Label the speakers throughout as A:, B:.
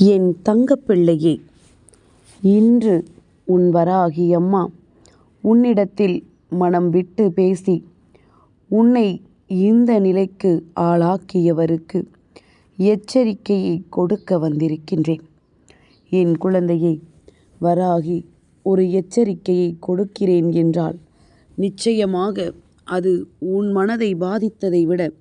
A: என் தங்கப்பிள்ளையே இன்று உன் வராகி அம்மா உன்னிடத்தில் மனம் விட்டு பேசி உன்னை இந்த நிலைக்கு ஆளாக்கியவருக்கு எச்சரிக்கையை கொடுக்க வந்திருக்கின்றேன். என் குழந்தையை வராகி ஒரு எச்சரிக்கையை கொடுக்கிறேன் என்றால் நிச்சயமாக அது உன் மனதை பாதித்ததை விட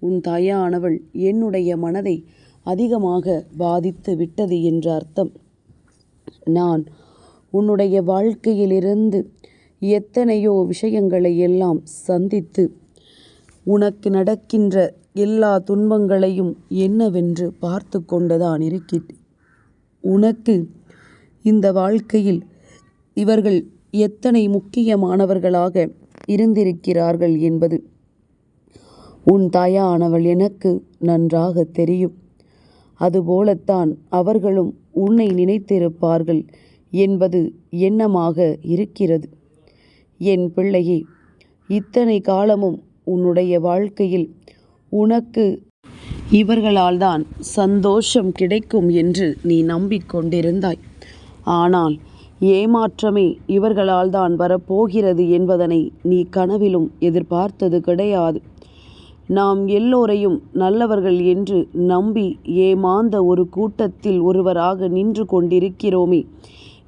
A: உன் தாயானவள் என்னுடைய மனதை அதிகமாக பாதித்து விட்டது என்ற அர்த்தம். நான் உன்னுடைய வாழ்க்கையிலிருந்து எத்தனையோ விஷயங்களை எல்லாம் சந்தித்து உனக்கு நடக்கின்ற எல்லா துன்பங்களையும் என்னவென்று பார்த்து கொண்டுதான் இருக்கிறேன். உனக்கு இந்த வாழ்க்கையில் இவர்கள் எத்தனை முக்கியமானவர்களாக இருந்திருக்கிறார்கள் என்பது உன் தாயானவள் எனக்கு நன்றாக தெரியும். அதுபோலத்தான் அவர்களும் உன்னை நினைத்திருப்பார்கள் என்பது எண்ணமாக இருக்கிறது. என் பிள்ளையே இத்தனை காலமும் உன்னுடைய வாழ்க்கையில் உனக்கு இவர்களால் தான் சந்தோஷம் கிடைக்கும் என்று நீ நம்பிக்கொண்டிருந்தாய். ஆனால் ஏமாற்றமே இவர்களால்தான் வரப்போகிறது என்பதனை நீ கனவிலும் எதிர்பார்த்தது கிடையாது. நாம் எல்லோரையும் நல்லவர்கள் என்று நம்பி ஏமாந்த ஒரு கூட்டத்தில் ஒருவராக நின்று கொண்டிருக்கிறோமே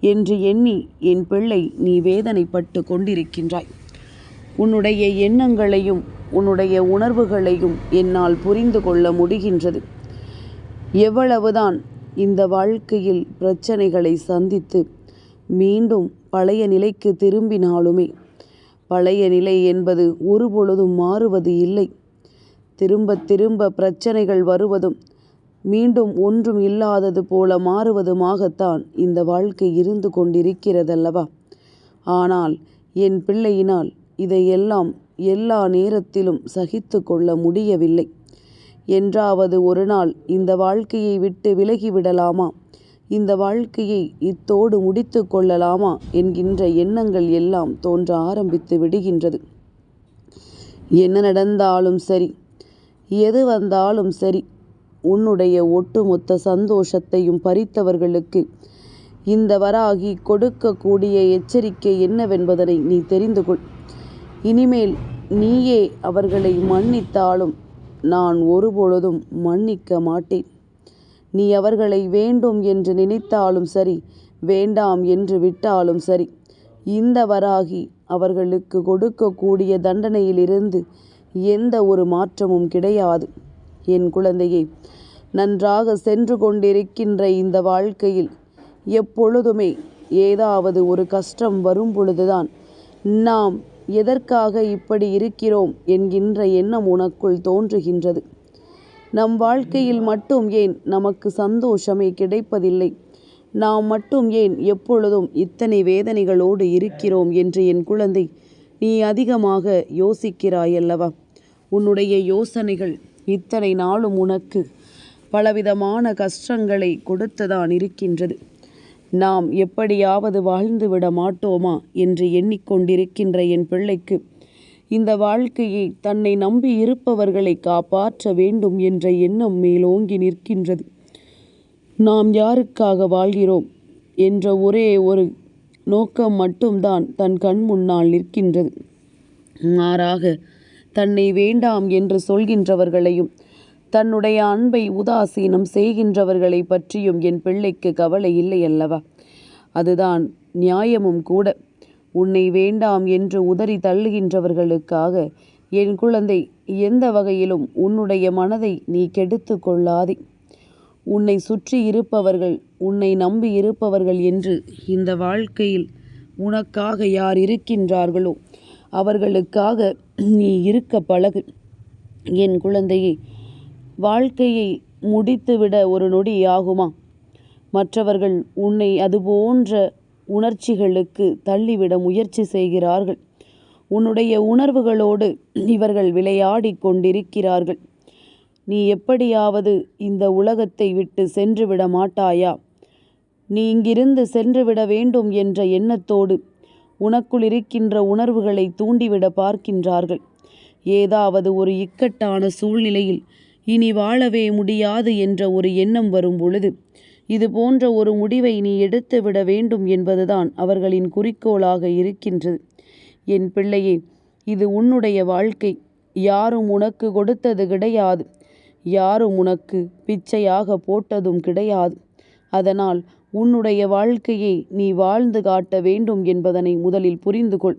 A: என்று எண்ணி என் பிள்ளை நீ வேதனைப்பட்டு கொண்டிருக்கின்றாய். உன்னுடைய எண்ணங்களையும் உன்னுடைய உணர்வுகளையும் என்னால் புரிந்து கொள்ள முடிகின்றது. எவ்வளவுதான் இந்த வாழ்க்கையில் பிரச்சனைகளை சந்தித்து மீண்டும் பழைய நிலைக்கு திரும்பினாலுமே பழைய நிலை என்பது ஒருபொழுதும் மாறுவது இல்லை. திரும்ப திரும்ப பிரச்சனைகள் வருவதும் மீண்டும் ஒன்றும் இல்லாதது போல மாறுவதுமாகத்தான் இந்த வாழ்க்கை இருந்து கொண்டிருக்கிறதல்லவா? ஆனால் என் பிள்ளையினால் இதையெல்லாம் எல்லா நேரத்திலும் சகித்து கொள்ள முடியவில்லை. என்றாவது ஒரு நாள் இந்த வாழ்க்கையை விட்டு விலகிவிடலாமா? இந்த வாழ்க்கையை இத்தோடு முடித்து கொள்ளலாமா? என்கின்ற எண்ணங்கள் எல்லாம் தோன்ற ஆரம்பித்து விடுகின்றது. என்ன நடந்தாலும் சரி எது வந்தாலும் சரி உன்னுடைய ஒட்டுமொத்த சந்தோஷத்தையும் பறித்தவர்களுக்கு இந்த வராகி கொடுக்கக்கூடிய எச்சரிக்கை என்னவென்பதனை நீ தெரிந்து கொள். இனிமேல் நீயே அவர்களை மன்னித்தாலும் நான் ஒருபொழுதும் மன்னிக்க மாட்டேன். நீ அவர்களை வேண்டும் என்று நினைத்தாலும் சரி வேண்டாம் என்று விட்டாலும் சரி இந்த வராகி அவர்களுக்கு கொடுக்கக்கூடிய தண்டனையிலிருந்து எந்த ஒரு மாற்றமும் கிடையாது. என் குழந்தையை நன்றாக சென்று கொண்டிருக்கின்ற இந்த வாழ்க்கையில் எப்பொழுதுமே ஏதாவது ஒரு கஷ்டம் வரும் பொழுதுதான் நாம் எதற்காக இப்படி இருக்கிறோம் என்கின்ற எண்ணம் உனக்குள் தோன்றுகின்றது. நம் வாழ்க்கையில் மட்டும் ஏன் நமக்கு சந்தோஷமே கிடைப்பதில்லை? நாம் மட்டும் ஏன் எப்பொழுதும் இத்தனை வேதனைகளோடு இருக்கிறோம் என்று என் குழந்தை நீ அதிகமாக யோசிக்கிறாயல்லவா? உன்னுடைய யோசனைகள் இத்தனை நாளும் உனக்கு பலவிதமான கஷ்டங்களை கொடுத்துதான் இருக்கின்றது. நாம் எப்படியாவது வாழ்ந்துவிட மாட்டோமா என்று எண்ணிக்கொண்டிருக்கின்ற என் பிள்ளைக்கு இந்த வாழ்க்கையை தன்னை நம்பி இருப்பவர்களை காப்பாற்ற வேண்டும் என்ற எண்ணம் மேலோங்கி நிற்கின்றது. நாம் யாருக்காக வாழ்கிறோம் என்ற ஒரே ஒரு நோக்கம் மட்டும்தான் தன் கண் முன்னால் நிற்கின்றது. மாறாக தன்னை வேண்டாம் என்று சொல்கின்றவர்களையும் தன்னுடைய அன்பை உதாசீனம் செய்கின்றவர்களை பற்றியும் என் பிள்ளைக்கு கவலை இல்லை அல்லவா அதுதான் நியாயமும் கூட. உன்னை வேண்டாம் என்று உதறி தள்ளுகின்றவர்களுக்காக என் குழந்தை எந்த வகையிலும் உன்னுடைய மனதை நீ கெடுத்து கொள்ளாதே. உன்னை சுற்றி இருப்பவர்கள் உன்னை நம்பி இருப்பவர்கள் என்று இந்த வாழ்க்கையில் உனக்காக யார் இருக்கின்றார்களோ அவர்களுக்காக நீ இருக்க பழகு. என் குழந்தையை வாழ்க்கையை முடித்துவிட ஒரு நொடி ஆகுமா? மற்றவர்கள் உன்னை அதுபோன்ற உணர்ச்சிகளுக்கு தள்ளிவிட முயற்சி செய்கிறார்கள். உன்னுடைய உணர்வுகளோடு இவர்கள் விளையாடி கொண்டிருக்கிறார்கள். நீ எப்படியாவது இந்த உலகத்தை விட்டு சென்றுவிட மாட்டாயா? நீ இங்கிருந்து சென்றுவிட வேண்டும் என்ற எண்ணத்தோடு உனக்குள் இருக்கின்ற உணர்வுகளை தூண்டிவிட பார்க்கின்றார்கள். ஏதாவது ஒரு இக்கட்டான சூழ்நிலையில் இனி வாழவே முடியாது என்ற ஒரு எண்ணம் வரும் பொழுது இது போன்ற ஒரு முடிவை நீ எடுத்துவிட வேண்டும் என்பதுதான் அவர்களின் குறிக்கோளாக இருக்கின்றது. என் பிள்ளையே இது உன்னுடைய வாழ்க்கை. யாரும் உனக்கு கொடுத்தது கிடையாது. யாரும் உனக்கு பிச்சையாக போட்டதும் கிடையாது. அதனால் உன்னுடைய வாழ்க்கையை நீ வாழ்ந்து காட்ட வேண்டும் என்பதனை முதலில் புரிந்து கொள்.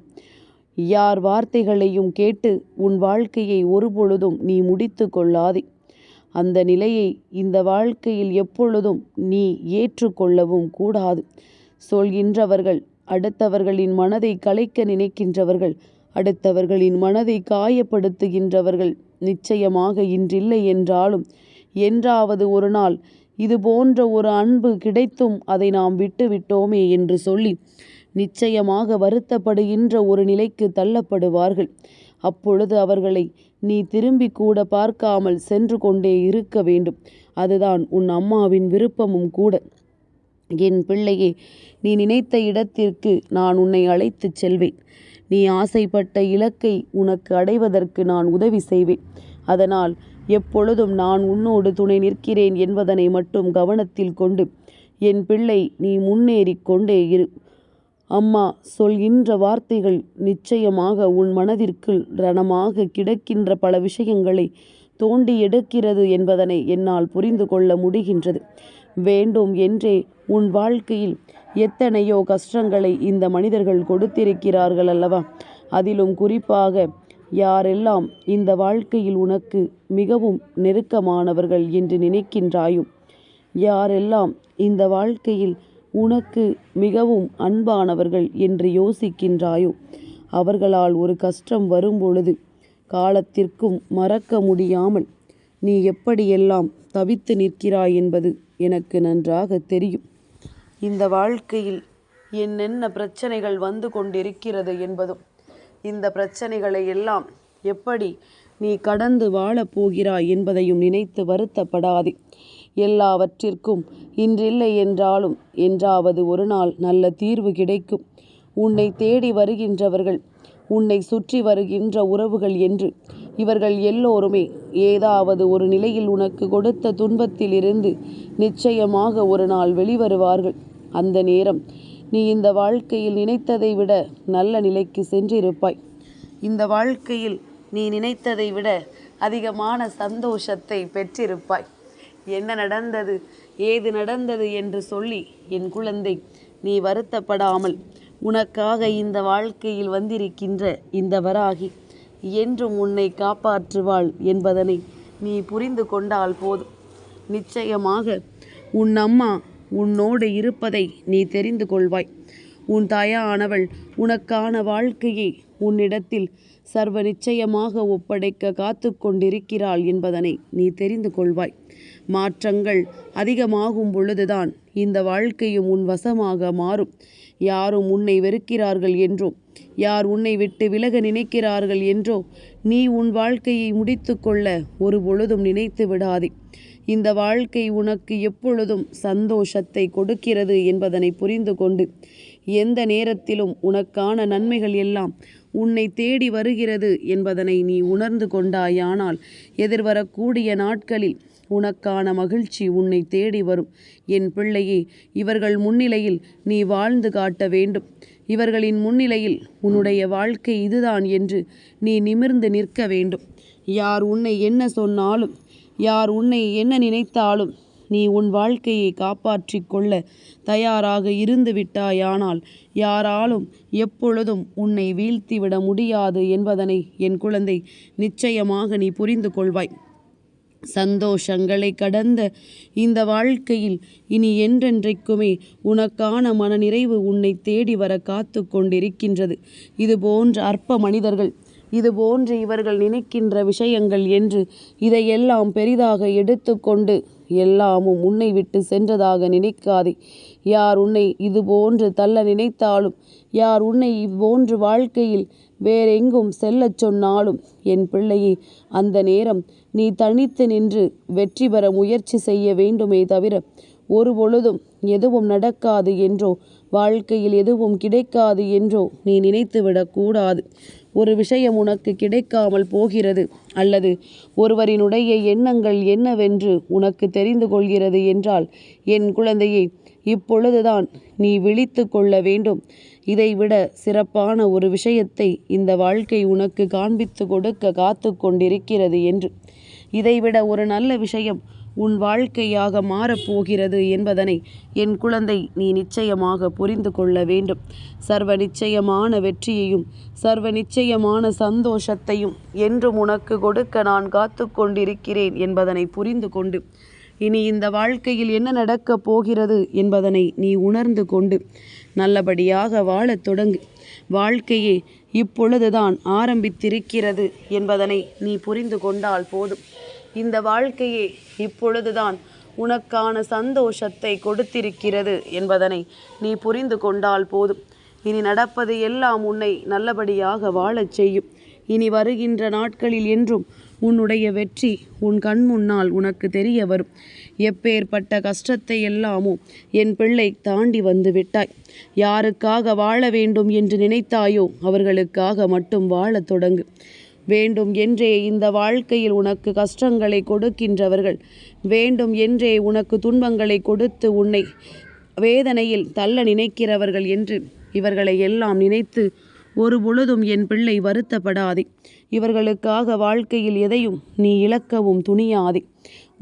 A: யார் வார்த்தைகளையும் கேட்டு உன் வாழ்க்கையை ஒருபொழுதும் நீ முடித்து கொள்ளாதே. அந்த நிலையை இந்த வாழ்க்கையில் எப்பொழுதும் நீ ஏற்றுக்கொள்ளவும் கூடாது. சொல்கின்றவர்கள் அடுத்தவர்களின் மனதை கலைக்க நினைக்கின்றவர்கள் அடுத்தவர்களின் மனதை காயப்படுத்துகின்றவர்கள் நிச்சயமாக இன்றில்லை என்றாலும் என்றாவது ஒரு நாள் இது போன்ற ஒரு அன்பு கிடைத்தும் அதை நாம் விட்டுவிட்டோமே என்று சொல்லி நிச்சயமாக வருத்தப்படுகின்ற ஒரு நிலைக்கு தள்ளப்படுவார்கள். அப்பொழுது அவர்களை நீ திரும்பி கூட பார்க்காமல் சென்று கொண்டே இருக்க வேண்டும். அதுதான் உன் அம்மாவின் விருப்பமும் கூட. என் பிள்ளையே நீ நினைத்த இடத்திற்கு நான் உன்னை அழைத்துச் செல்வேன். நீ ஆசைப்பட்ட இலக்கை உனக்கு அடைவதற்கு நான் உதவி செய்வேன். அதனால் எப்பொழுதும் நான் உன்னோடு துணை நிற்கிறேன் என்பதனை மட்டும் கவனத்தில் கொண்டு என் பிள்ளை நீ முன்னேறி கொண்டே இரு. அம்மா சொல்கின்ற வார்த்தைகள் நிச்சயமாக உன் மனதிற்குள் ரணமாக கிடக்கின்ற பல விஷயங்களை தோண்டி எடுக்கிறது என்பதனை என்னால் புரிந்து கொள்ள முடிகின்றது. வேண்டும் என்றே உன் வாழ்க்கையில் எத்தனையோ கஷ்டங்களை இந்த மனிதர்கள் கொடுத்திருக்கிறார்கள் அல்லவா? அதிலும் குறிப்பாக யாரெல்லாம் இந்த வாழ்க்கையில் உனக்கு மிகவும் நெருக்கமானவர்கள் என்று நினைக்கின்றாயோ யாரெல்லாம் இந்த வாழ்க்கையில் உனக்கு மிகவும் அன்பானவர்கள் என்று யோசிக்கின்றாயோ அவர்களால் ஒரு கஷ்டம் வரும்பொழுது காலத்திற்கும் மறக்க முடியாமல் நீ எப்படியெல்லாம் தவித்து நிற்கிறாய் என்பது எனக்கு நன்றாக தெரியும். இந்த வாழ்க்கையில் என்னென்ன பிரச்சனைகள் வந்து கொண்டிருக்கிறது என்பதும் இந்த பிரச்சனைகளை எல்லாம் எப்படி நீ கடந்து வாழப் போகிறாய் என்பதையும் நினைத்து வருத்தப்படாதே. எல்லாவற்றிற்கும் இன்றில்லை என்றாலும் என்றாவது ஒரு நாள் நல்ல தீர்வு கிடைக்கும். உன்னை தேடி வருகின்றவர்கள் உன்னை சுற்றி வருகின்ற உறவுகள் என்று. இவர்கள் எல்லோருமே ஏதாவது ஒரு நிலையில் உனக்கு கொடுத்த துன்பத்திலிருந்து நிச்சயமாக ஒரு நாள் வெளிவருவார்கள். அந்த நேரம் நீ இந்த வாழ்க்கையில் நினைத்ததை விட நல்ல நிலைக்கு சென்றிருப்பாய். இந்த வாழ்க்கையில் நீ நினைத்ததை விட அதிகமான சந்தோஷத்தை பெற்றிருப்பாய். என்ன நடந்தது? ஏது நடந்தது என்று சொல்லி என் குழந்தை நீ வருத்தப்படாமல் உனக்காக இந்த வாழ்க்கையில் வந்திருக்கின்ற இந்த வராகி என்றும் உன்னை காப்பாற்றுவாள் என்பதனை நீ புரிந்து கொண்டால் போதும். நிச்சயமாக உன் அம்மா உன்னோடு இருப்பதை நீ தெரிந்து கொள்வாய். உன் தாயானவள் உனக்கான வாழ்க்கையை உன்னிடத்தில் சர்வ நிச்சயமாக ஒப்படைக்க காத்து கொண்டிருக்கிறாள் என்பதனை நீ தெரிந்து கொள்வாய். மாற்றங்கள் அதிகமாகும் பொழுதுதான் இந்த வாழ்க்கையும் உன் வசமாக மாறும். யாரும் உன்னை வெறுக்கிறார்கள் என்றோ யார் உன்னை விட்டு விலக நினைக்கிறார்கள் என்றோ நீ உன் வாழ்க்கையை முடித்து கொள்ள ஒரு பொழுதும் நினைத்து விடாதே. இந்த வாழ்க்கை உனக்கு எப்பொழுதும் சந்தோஷத்தை கொடுக்கிறது என்பதனை புரிந்து கொண்டு எந்த நேரத்திலும் உனக்கான நன்மைகள் எல்லாம் உன்னை தேடி வருகிறது என்பதனை நீ உணர்ந்து கொண்டாயானால் எதிர்வரக்கூடிய நாட்களில் உனக்கான மகிழ்ச்சி உன்னை தேடி வரும். என் பிள்ளையே இவர்கள் முன்னிலையில் நீ வாழ்ந்து காட்ட வேண்டும். இவர்களின் முன்னிலையில் உன்னுடைய வாழ்க்கை இதுதான் என்று நீ நிமிர்ந்து நிற்க வேண்டும். யார் உன்னை என்ன சொன்னாலும் யார் உன்னை என்ன நினைத்தாலும் நீ உன் வாழ்க்கையை காப்பாற்றிக் கொள்ள தயாராக இருந்து விட்டாயானால் யாராலும் எப்பொழுதும் உன்னை வீழ்த்திவிட முடியாது என்பதனை என் குழந்தை நிச்சயமாக நீ புரிந்து கொள்வாய். சந்தோஷங்களை கடந்த இந்த வாழ்க்கையில் இனி என்றென்றைக்குமே உனக்கான மனநிறைவு உன்னை தேடி வர காத்து கொண்டிருக்கின்றது. இது போன்ற அற்ப மனிதர்கள் இது போன்று இவர்கள் நினைக்கின்ற விஷயங்கள் என்று இதையெல்லாம் பெரிதாக எடுத்துக்கொண்டு எல்லாமும் உன்னை விட்டு சென்றதாக நினைக்காதே. யார் உன்னை இது போன்று தள்ள நினைத்தாலும் யார் உன்னை இவ்வோன்று வாழ்க்கையில் வேறெங்கும் செல்லச் சொன்னாலும் என் பிள்ளையே அந்த நேரம் நீ தனித்து நின்று வெற்றி பெற முயற்சி செய்ய வேண்டுமே தவிர ஒரு பொழுதும் எதுவும் நடக்காது என்றோ வாழ்க்கையில் எதுவும் கிடைக்காது என்றோ நீ நினைத்துவிடக்கூடாது ஒரு விஷயம் உனக்கு கிடைக்காமல் போகிறது அல்லது ஒருவரினுடைய எண்ணங்கள் என்னவென்று உனக்கு தெரிந்து கொள்கிறது என்றால் என் குழந்தையை இப்பொழுதுதான் நீ விழித்து கொள்ள வேண்டும். இதைவிட சிறப்பான ஒரு விஷயத்தை இந்த வாழ்க்கை உனக்கு காண்பித்து கொடுக்க காத்து கொண்டிருக்கிறது என்று. இதைவிட ஒரு நல்ல விஷயம் உன் வாழ்க்கையாக மாறப்போகிறது என்பதனை என் குழந்தை நீ நிச்சயமாக புரிந்து கொள்ள வேண்டும். சர்வ நிச்சயமான வெற்றியையும் சர்வ நிச்சயமான சந்தோஷத்தையும் என்றும் உனக்கு கொடுக்க நான் காத்து கொண்டிருக்கிறேன் என்பதனை புரிந்து கொண்டு இனி இந்த வாழ்க்கையில் என்ன நடக்கப் போகிறது என்பதனை நீ உணர்ந்து கொண்டு நல்லபடியாக வாழத் தொடங்கு. வாழ்க்கையே இப்பொழுதுதான் ஆரம்பித்திருக்கிறது என்பதனை நீ புரிந்து கொண்டால் போதும். இந்த வாழ்க்கையே இப்பொழுதுதான் உனக்கான சந்தோஷத்தை கொடுத்திருக்கிறது என்பதனை நீ புரிந்து கொண்டால் போதும். இனி நடப்பது எல்லாம் உன்னை நல்லபடியாக வாழச் செய்யும். இனி வருகின்ற நாட்களில் என்றும் உன்னுடைய வெற்றி உன் கண் முன்னால் உனக்கு தெரிய வரும். எப்பேற்பட்ட கஷ்டத்தை எல்லாமோ என் பிள்ளை தாண்டி வந்து விட்டாய். யாருக்காக வாழ வேண்டும் என்று நினைத்தாயோ அவர்களுக்காக மட்டும் வாழத் தொடங்கு. வேண்டும் என்றே இந்த வாழ்க்கையில் உனக்கு கஷ்டங்களை கொடுக்கின்றவர்கள். வேண்டும் என்றே உனக்கு துன்பங்களை கொடுத்து உன்னை வேதனையில் தள்ள நினைக்கிறவர்கள் என்று இவர்களை எல்லாம் நினைத்து ஒரு பொழுதும் என் பிள்ளை வருத்தப்படாதே. இவர்களுக்காக வாழ்க்கையில் எதையும் நீ இழக்கவும் துணியாதே.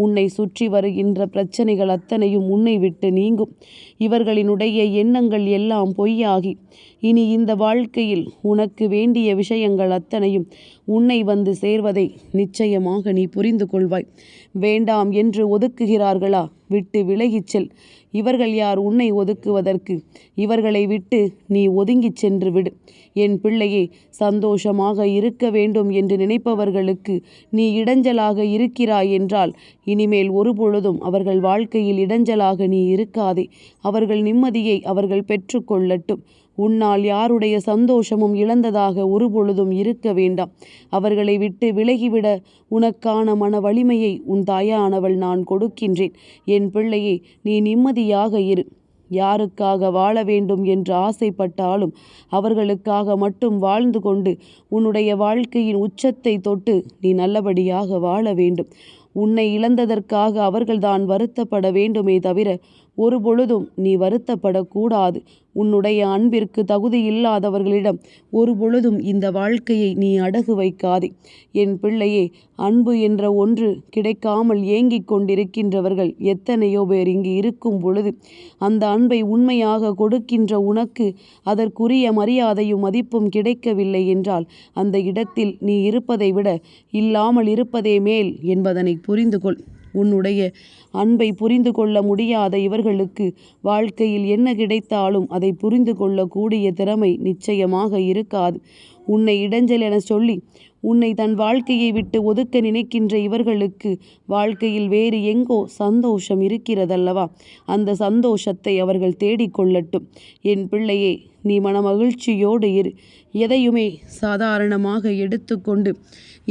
A: உன்னை சுற்றி வருகின்ற பிரச்சனைகள் அத்தனையும் உன்னை விட்டு நீங்கும். இவர்களினுடைய எண்ணங்கள் எல்லாம் பொய்யாகி. இனி இந்த வாழ்க்கையில் உனக்கு வேண்டிய விஷயங்கள் அத்தனையும் உன்னை வந்து சேர்வதை நிச்சயமாக நீ புரிந்து கொள்வாய். வேண்டாம் என்று ஒதுக்குகிறார்களா? விட்டு விலகிச் செல். இவர்கள் யார் உன்னை ஒதுக்குவதற்கு? இவர்களை விட்டு நீ ஒதுங்கிச் சென்று விடு. என் பிள்ளையே சந்தோஷமாக இருக்க வேண்டும் என்று நினைப்பவர்களுக்கு நீ இடைஞ்சலாக இருக்கிறாய் என்றால் இனிமேல் ஒரு பொழுதும் அவர்கள் வாழ்க்கையில் இடைஞ்சலாக நீ இருக்காதே. அவர்கள் நிம்மதியை அவர்கள் பெற்றுக்கொள்ளட்டும் உன்னால் யாருடைய சந்தோஷமும் இழந்ததாக ஒருபொழுதும் இருக்க வேண்டாம். அவர்களை விட்டு விலகிவிட உனக்கான மன வலிமையை உன் தாயானவள் நான் கொடுக்கின்றேன். என் பிள்ளையே நீ நிம்மதியாக இரு. யாருக்காக வாழ வேண்டும் என்று ஆசைப்பட்டாலும் அவர்களுக்காக மட்டும் வாழ்ந்து கொண்டு உன்னுடைய வாழ்க்கையின் உச்சத்தை தொட்டு நீ நல்லபடியாக வாழ வேண்டும். உன்னை இழந்ததற்காக அவர்கள்தான் வருத்தப்பட வேண்டுமே தவிர ஒரு பொழுதும் நீ வருத்தப்படக்கூடாது. உன்னுடைய அன்பிற்கு தகுதி இல்லாதவர்களிடம் ஒரு பொழுதும் இந்த வாழ்க்கையை நீ அடகு வைக்காதே. என் பிள்ளையே அன்பு என்ற ஒன்று கிடைக்காமல் ஏங்கிக் கொண்டிருக்கின்றவர்கள் எத்தனையோ பேர் இங்கு இருக்கும் பொழுது அந்த அன்பை உண்மையாக கொடுக்கின்ற உனக்கு அதற்குரிய மரியாதையும் மதிப்பும் கிடைக்கவில்லை என்றால் அந்த இடத்தில் நீ இருப்பதை விட இல்லாமல் இருப்பதே மேல் என்பதனை புரிந்து கொள் உன்னுடைய அன்பை புரிந்து கொள்ள முடியாத இவர்களுக்கு வாழ்க்கையில் என்ன கிடைத்தாலும் அதை புரிந்து கொள்ளக்கூடிய திறமை நிச்சயமாக இருக்காது. உன்னை இடைஞ்சல் என சொல்லி உன்னை தன் வாழ்க்கையை விட்டு ஒதுக்க நினைக்கின்ற இவர்களுக்கு வாழ்க்கையில் வேறு எங்கோ சந்தோஷம் இருக்கிறதல்லவா? அந்த சந்தோஷத்தை அவர்கள் தேடிக்கொள்ளட்டும் என் பிள்ளையே நீ மனமகிழ்ச்சியோடு இரு. எதையுமே சாதாரணமாக எடுத்துக்கொண்டு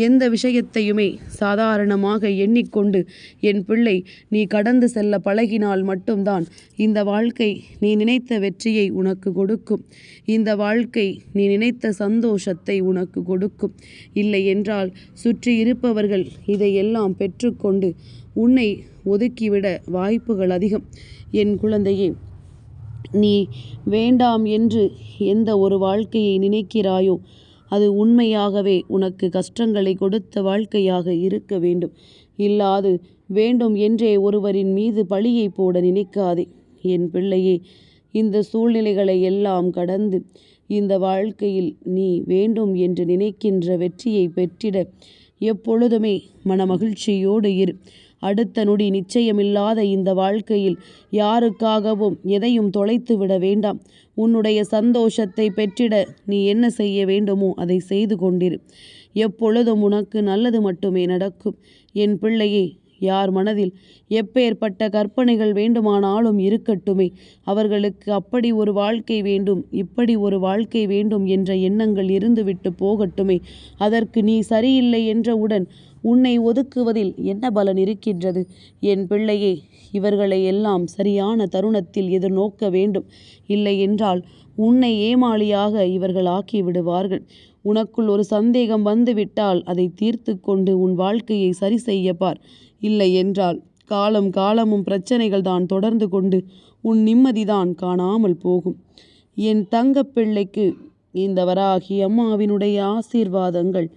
A: எந்த விஷயத்தையுமே சாதாரணமாக எண்ணிக்கொண்டு என் பிள்ளை நீ கடந்து செல்ல பழகினால் மட்டும்தான் இந்த வாழ்க்கை நீ நினைத்த வெற்றியை உனக்கு கொடுக்கும். இந்த வாழ்க்கை நீ நினைத்த சந்தோஷத்தை உனக்கு கொடுக்கும். இல்லை என்றால் சுற்றி இருப்பவர்கள் இதையெல்லாம் பெற்றுக்கொண்டு உன்னை ஒதுக்கிவிட வாய்ப்புகள் அதிகம். என் குழந்தையே நீ வேண்டாம் என்று எந்த ஒரு வாழ்க்கையை நினைக்கிறாயோ அது உண்மையாகவே உனக்கு கஷ்டங்களை கொடுத்த வாழ்க்கையாக இருக்க வேண்டும். இல்லாது வேண்டும் என்றே ஒருவரின் மீது பழியை போட நினைக்காதே. என் பிள்ளையே இந்த சூழ்நிலைகளை எல்லாம் கடந்து இந்த வாழ்க்கையில் நீ வேண்டும் என்று நினைக்கின்ற வெற்றியை பெற்றிட எப்பொழுதுமே மனமகிழ்ச்சியோடு இரு. அடுத்த நொடி நிச்சயமில்லாத இந்த வாழ்க்கையில் யாருக்காகவும் எதையும் தொலைத்து விட வேண்டாம். உன்னுடைய சந்தோஷத்தை பெற்றிட நீ என்ன செய்ய வேண்டுமோ அதை செய்து கொண்டிரு. எப்பொழுதும் உனக்கு நல்லது மட்டுமே நடக்கும். என் பிள்ளையே யார் மனதில் எப்பேற்பட்ட கற்பனைகள் வேண்டுமானாலும் இருக்கட்டுமே. அவர்களுக்கு அப்படி ஒரு வாழ்க்கை வேண்டும் இப்படி ஒரு வாழ்க்கை வேண்டும் என்ற எண்ணங்கள் இருந்துவிட்டு போகட்டுமே. அதற்கு நீ சரியில்லை என்றவுடன் உன்னை ஒதுக்குவதில் என்ன பலன் இருக்கின்றது? என் பிள்ளையே இவர்களை எல்லாம் சரியான தருணத்தில் எதிர்நோக்க வேண்டும். இல்லை என்றால் உன்னை ஏமாளியாக இவர்கள் ஆக்கி விடுவார்கள். உனக்குள் ஒரு சந்தேகம் வந்துவிட்டால் அதை தீர்த்து கொண்டு உன் வாழ்க்கையை சரி செய்ய பார். இல்லை என்றால் காலம் காலமும் பிரச்சனைகள் தான் தொடர்ந்து கொண்டு உன் நிம்மதிதான் காணாமல் போகும். என் தங்கப்பிள்ளைக்கு இந்த வராகி அம்மாவினுடைய ஆசீர்வாதங்கள்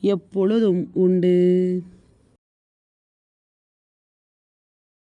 A: எப்பொழுதும் உண்டு.